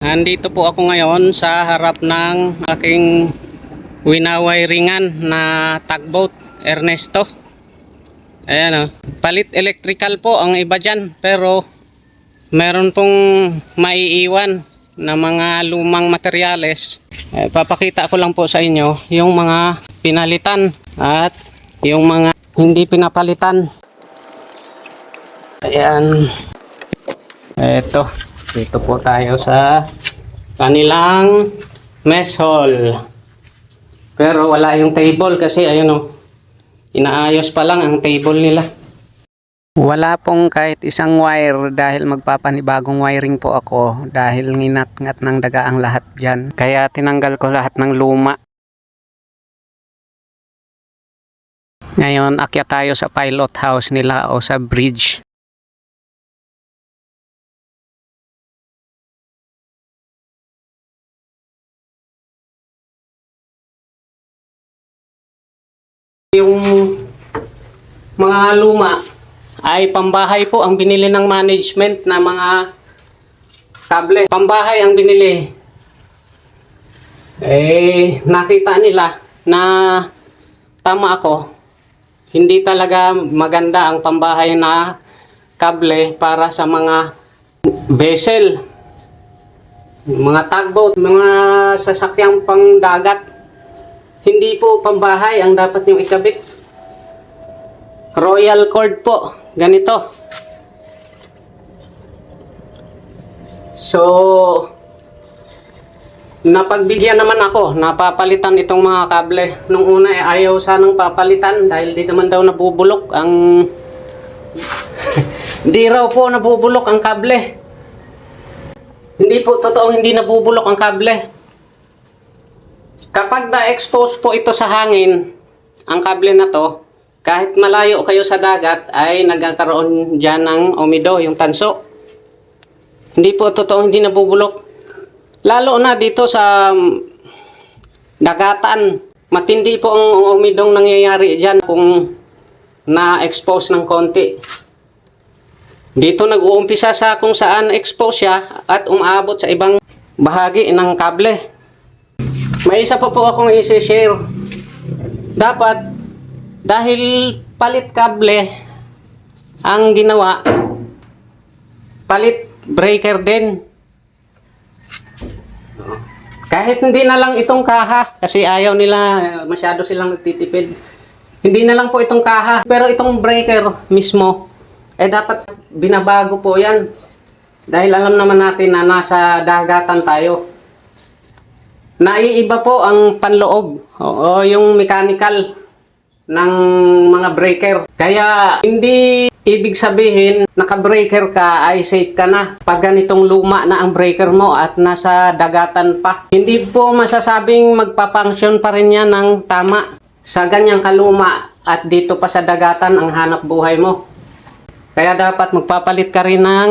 Nandito po ako ngayon sa harap ng aking winawiringan na tugboat Ernesto. Ayan o. Palit electrical po ang iba dyan. Pero meron pong maiiwan na mga lumang materyales. Eh, papakita ko lang po sa inyo yung mga pinalitan at yung mga hindi pinapalitan. Ayan. Eto. Dito po tayo sa kanilang mess hall. Pero wala yung table kasi ayun o. Inaayos pa lang ang table nila. Wala pong kahit isang wire dahil magpapanibagong wiring po ako dahil nginat-ngat ng daga ang lahat dyan. Kaya tinanggal ko lahat ng luma. Ngayon, akyat tayo sa pilot house nila o sa bridge. Yung mga luma ay pambahay po ang binili ng management na mga kable. Pambahay ang binili. Eh, nakita nila na tama ako. Hindi talaga maganda ang pambahay na kable para sa mga vessel. Mga tugboat, mga sasakyang pang dagat. Hindi po pambahay ang dapat niyong ikabit. Royal cord po. Ganito. So, napagbigyan naman ako. Napapalitan itong mga kable. Nung una eh, ayaw sanang papalitan dahil di naman daw nabubulok ang... di raw po nabubulok ang kable. Hindi po totoong hindi nabubulok ang kable. Kapag na-expose po ito sa hangin, ang kable na to, kahit malayo kayo sa dagat, ay nagkakaroon dyan ng umido, yung tanso. Hindi po totoo, hindi nabubulok. Lalo na dito sa mm, dagatan, matindi po ang umidong nangyayari dyan kung na-expose ng konti. Dito nag-uumpisa sa kung saan expose siya at umaabot sa ibang bahagi ng kable. May isa pa po akong isi-share. Dapat, dahil palit kable ang ginawa, palit breaker din. Kahit hindi na lang itong kaha, kasi ayaw nila, masyado silang nagtitipid. Hindi na lang po itong kaha, pero itong breaker mismo, eh dapat binabago po yan. Dahil alam naman natin na nasa dagatan tayo. Naiiba po ang panloob o yung mechanical ng mga breaker. Kaya hindi ibig sabihin naka-breaker ka ay safe ka na pag ganitong luma na ang breaker mo at nasa dagatan pa. Hindi po masasabing magpa-function pa rin yan ng tama sa ganyang kaluma at dito pa sa dagatan ang hanap buhay mo. Kaya dapat magpapalit ka rin ng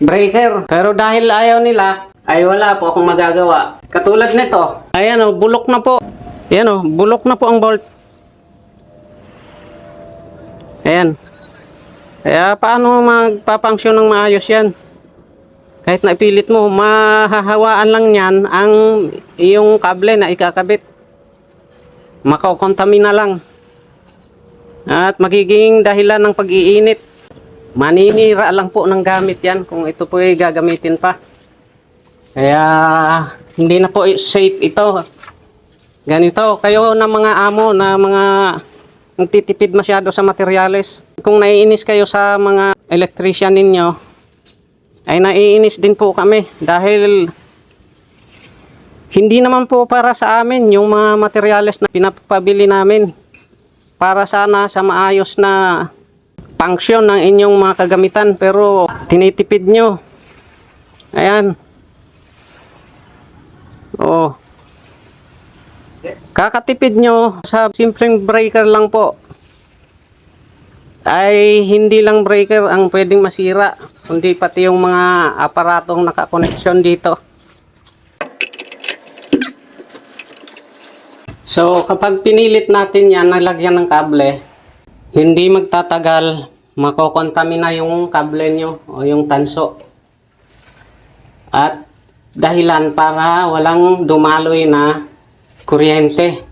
breaker. Pero dahil ayaw nila, ay wala po akong magagawa. Katulad nito. Ayan o, bulok na po. Ayan o, bulok na po ang bolt. Ayan. Kaya paano magpapangsyon ng maayos yan? Kahit naipilit mo, mahahawaan lang yan ang iyong kable na ikakabit. Makakontamina lang. At magiging dahilan ng pag-iinit. Maninira lang po ng gamit yan kung ito po ay gagamitin pa. Kaya hindi na po safe ito. Ganito, kayo na mga amo na mga nagtitipid masyado sa materyales. Kung naiinis kayo sa mga electrician ninyo, ay naiinis din po kami dahil hindi naman po para sa amin yung mga materyales na pinapabili namin. Para sana sa maayos na function ng inyong mga kagamitan pero tinitipid nyo. Ayan. Oo. Kakatipid nyo sa simpleng breaker lang po. Ay hindi lang breaker ang pwedeng masira, kundi pati yung mga aparatong nakakoneksyon dito. So kapag pinilit natin yan, nalagyan ng kable, hindi magtatagal, makokontamina yung kable nyo o yung tanso. At dahilan para walang dumaloy na kuryente.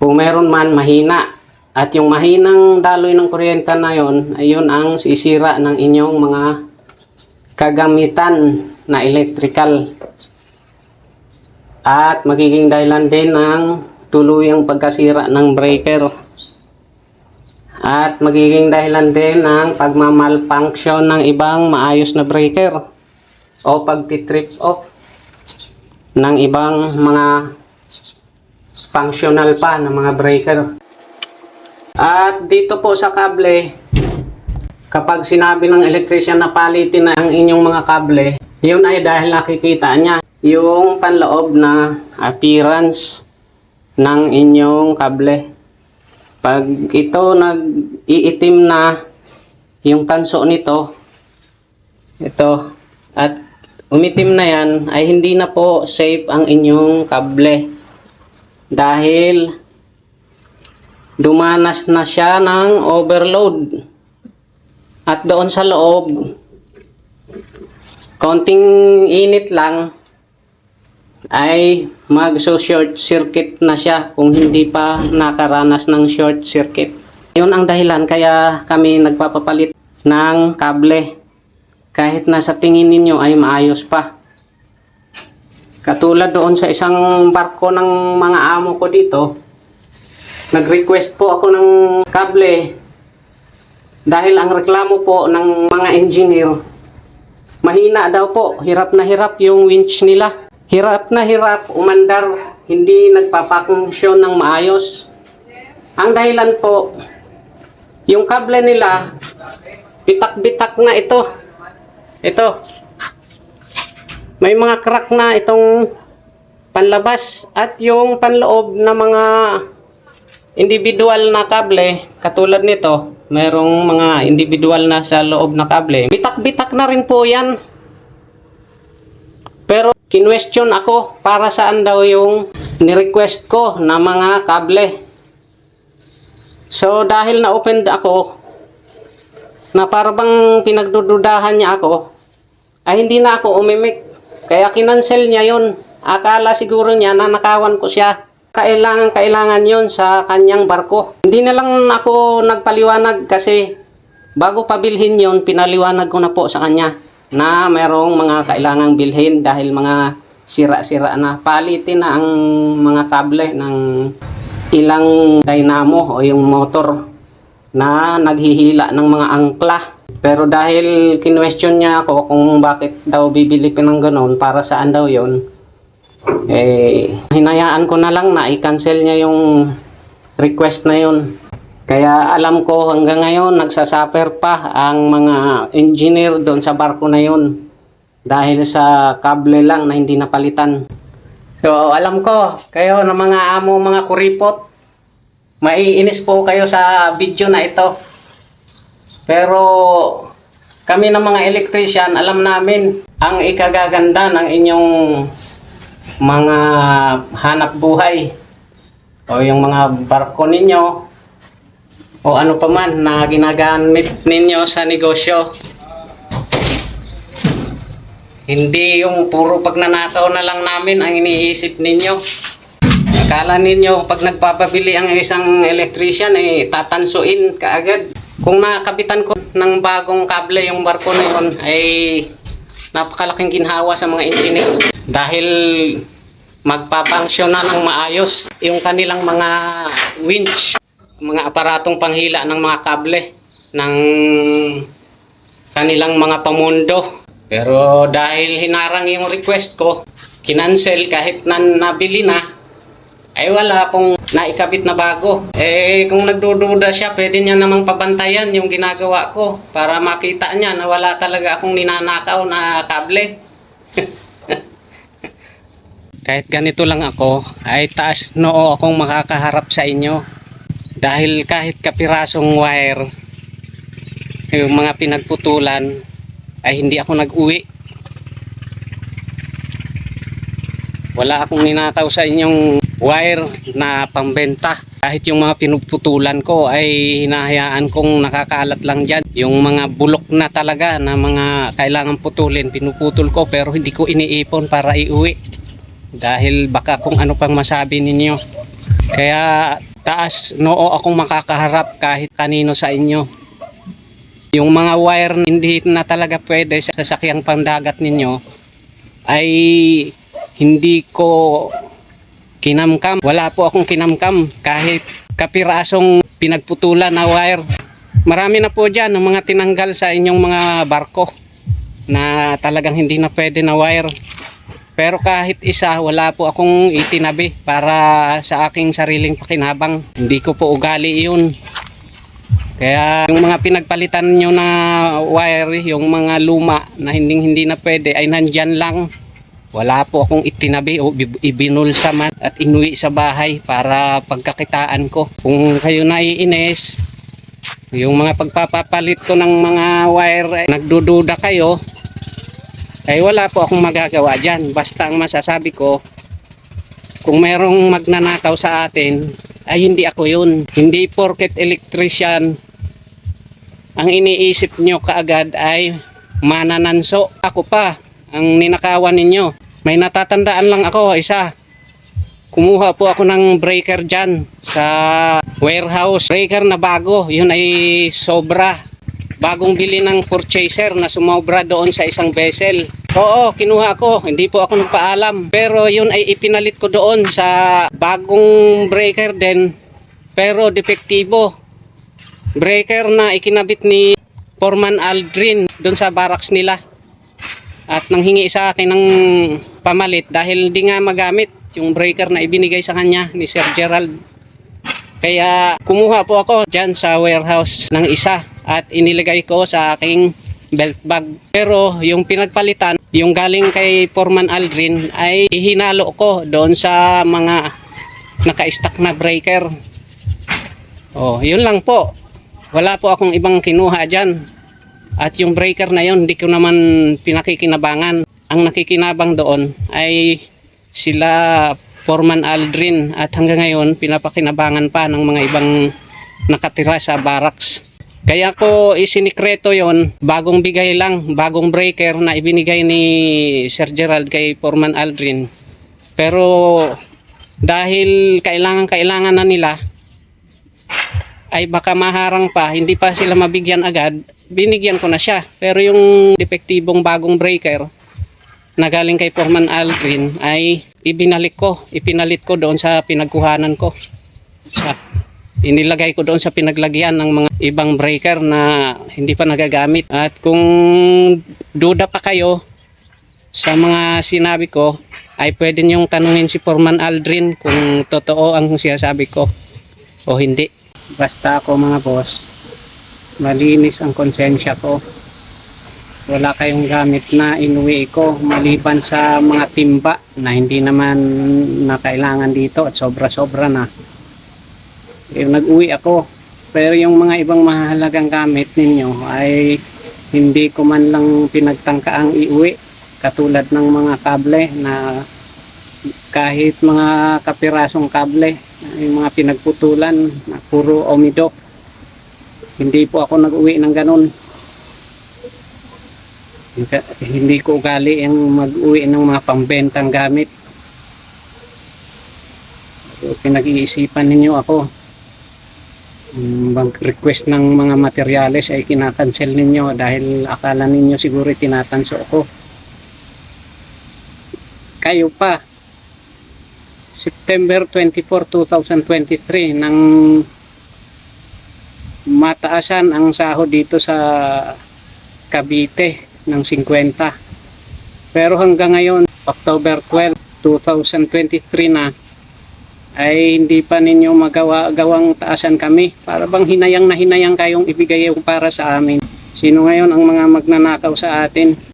Kung meron man mahina at yung mahinang daloy ng kuryente na yon ayun ang sisira ng inyong mga kagamitan na electrical. At magiging dahilan din ng tuluyang pagkasira ng breaker. At magiging dahilan din ng pagmamalfunction ng ibang maayos na breaker o pagtitrip off ng ibang mga functional pa ng mga breaker. At dito po sa kable, kapag sinabi ng electrician na palitin na ang inyong mga kable, yun ay dahil nakikita niya yung panloob na appearance ng inyong kable. Pag ito nag-iitim na yung tanso nito, ito, at umitim na yan, ay hindi na po safe ang inyong kable. Dahil dumanas na siya ng overload. At doon sa loob, konting init lang, ay mag-short circuit na siya kung hindi pa nakaranas ng short circuit. Yun ang dahilan kaya kami nagpapapalit ng kable. Kahit na sa tingin ninyo ay maayos pa. Katulad doon sa isang barko ng mga amo ko dito, nag-request po ako ng kable dahil ang reklamo po ng mga engineer, mahina daw po, hirap na hirap yung winch nila. Hirap na hirap, umandar, hindi nagpapakunksyon ng maayos. Ang dahilan po, yung kable nila, bitak-bitak na ito. Ito, may mga crack na itong panlabas at yung panloob na mga individual na kable. Katulad nito merong mga individual na sa loob na kable. Bitak-bitak na rin po yan. Pero kinwestiyon ako para saan daw yung nirequest ko na mga kable. So dahil na-open ako na para bang pinagdududahan niya ako ay hindi na ako umimik kaya kinansel niya yon. Akala siguro niya na nakawan ko siya. Kailangan, kailangan yon sa kanyang barko. Hindi na lang ako nagpaliwanag kasi bago pabilhin yon pinaliwanag ko na po sa kanya na merong mga kailangang bilhin dahil mga sira-sira na. Palitin na ang mga kable ng ilang dynamo o yung motor na naghihila ng mga angkla. Pero dahil kinwestiyon niya ako kung bakit daw bibili pa ng ganun, para saan daw yon eh, hinayaan ko na lang na i-cancel niya yung request na yon. Kaya alam ko hanggang ngayon nagsasuffer pa ang mga engineer doon sa barko na yon dahil sa kable lang na hindi napalitan. So alam ko, kayo na mga amo, mga kuripot, maiinis po kayo sa video na ito. Pero kami ng mga electrician, alam namin ang ikagaganda ng inyong mga hanap buhay o yung mga barko ninyo o ano pa man na ginagamit ninyo sa negosyo. Hindi yung puro pagnanakaw na lang namin ang iniisip ninyo. Akala ninyo pag nagpapabili ang isang electrician eh tatansuin kaagad. Kung nakapitan ko ng bagong kable yung barko na yun ay napakalaking ginhawa sa mga engineer dahil magpapangsyon na ng maayos yung kanilang mga winch, mga aparatong panghila ng mga kable ng kanilang mga pamundo. Pero dahil hinarang yung request ko, kinansel kahit na nabili na, ay wala pong naikabit na bago. Eh kung nagdududa siya, pwede niya namang pabantayan yung ginagawa ko para makita niya na wala talaga akong ninanakaw na kable. Kahit ganito lang ako, ay taas noo akong makakaharap sa inyo. Dahil kahit kapirasong wire, yung mga pinagputulan, ay hindi ako nag-uwi. Wala akong ninakaw sa inyong wire na pambenta. Kahit yung mga pinuputulan ko ay hinahayaan kong nakakalat lang dyan. Yung mga bulok na talaga na mga kailangan putulin, pinuputol ko pero hindi ko iniipon para iuwi. Dahil baka kung ano pang masabi ninyo. Kaya taas noo akong makakaharap kahit kanino sa inyo. Yung mga wire hindi na talaga pwede sa sasakyang pandagat ninyo ay hindi ko kinamkam. Wala po akong kinamkam kahit kapirasong pinagputulan na wire. Marami na po dyan ng mga tinanggal sa inyong mga barko na talagang hindi na pwede na wire. Pero kahit isa, wala po akong itinabi para sa aking sariling pakinabang. Hindi ko po ugali yun. Kaya yung mga pinagpalitan nyo na wire, yung mga luma na hindi hindi na pwede ay nandyan lang. Wala po akong itinabi o ibinulsa man at inuwi sa bahay para pagkakitaan ko. Kung kayo naiinis, yung mga pagpapapalit ko ng mga wire, ay nagdududa kayo, ay wala po akong magagawa dyan. Basta ang masasabi ko, kung merong magnanakaw sa atin, ay hindi ako yun. Hindi porket electrician, ang iniisip nyo kaagad ay manananso. Ako pa, ang ninakawan ninyo. May natatandaan lang ako, isa. Kumuha po ako ng breaker dyan sa warehouse. Breaker na bago, yun ay sobra. Bagong bili ng purchaser na sumobra doon sa isang vessel. Oo, kinuha ko. Hindi po ako nagpaalam. Pero yun ay ipinalit ko doon sa bagong breaker din. Pero depektibo. Breaker na ikinabit ni Foreman Aldrin doon sa barracks nila at nanghingi sa akin ng pamalit dahil hindi nga magamit yung breaker na ibinigay sa kanya ni Sir Gerald. Kaya kumuha po ako dyan sa warehouse ng isa at inilagay ko sa aking belt bag. Pero yung pinagpalitan, yung galing kay Foreman Aldrin ay ihinalo ko doon sa mga naka-stack na breaker. Oh, yun lang po. Wala po akong ibang kinuha dyan. At yung breaker na yon hindi ko naman pinakikinabangan. Ang nakikinabang doon ay sila Foreman Aldrin at hanggang ngayon pinapakinabangan pa ng mga ibang nakatira sa barracks. Kaya ko isinikreto yon bagong bigay lang, bagong breaker na ibinigay ni Sir Gerald kay Foreman Aldrin. Pero dahil kailangan kailangan na nila ay baka maharang pa, hindi pa sila mabigyan agad, binigyan ko na siya. Pero yung depektibong bagong breaker na galing kay Foreman Aldrin ay ibinalik ko, ipinalit ko doon sa pinagkuhanan ko. Sa, inilagay ko doon sa pinaglagyan ng mga ibang breaker na hindi pa nagagamit. At kung duda pa kayo sa mga sinabi ko, ay pwede niyong tanungin si Foreman Aldrin kung totoo ang sinasabi ko o hindi. Basta ako mga boss, malinis ang konsensya ko. Wala kayong gamit na inuwi ko maliban sa mga timba na hindi naman na kailangan dito at sobra-sobra na. Eh, nag-uwi ako. Pero yung mga ibang mahalagang gamit ninyo ay hindi ko man lang pinagtangkaang iuwi. Katulad ng mga kable na kahit mga kapirasong kable, yung mga pinagputulan na puro omido. Hindi po ako nag-uwi ng ganun. Hindi- ko ugali yung mag-uwi ng mga pambentang gamit. So, pinag-iisipan ninyo ako. Mag-request ng mga materyales ay kinakancel ninyo dahil akala ninyo siguro tinatanso ako. Kayo pa, September 24, 2023 nang mataasan ang sahod dito sa Cavite ng 50. Pero hanggang ngayon, October 12, 2023 na, ay hindi pa ninyo magawa gawang taasan kami. Para bang hinayang na hinayang kayong ibigay yung para sa amin. Sino ngayon ang mga magnanakaw sa atin?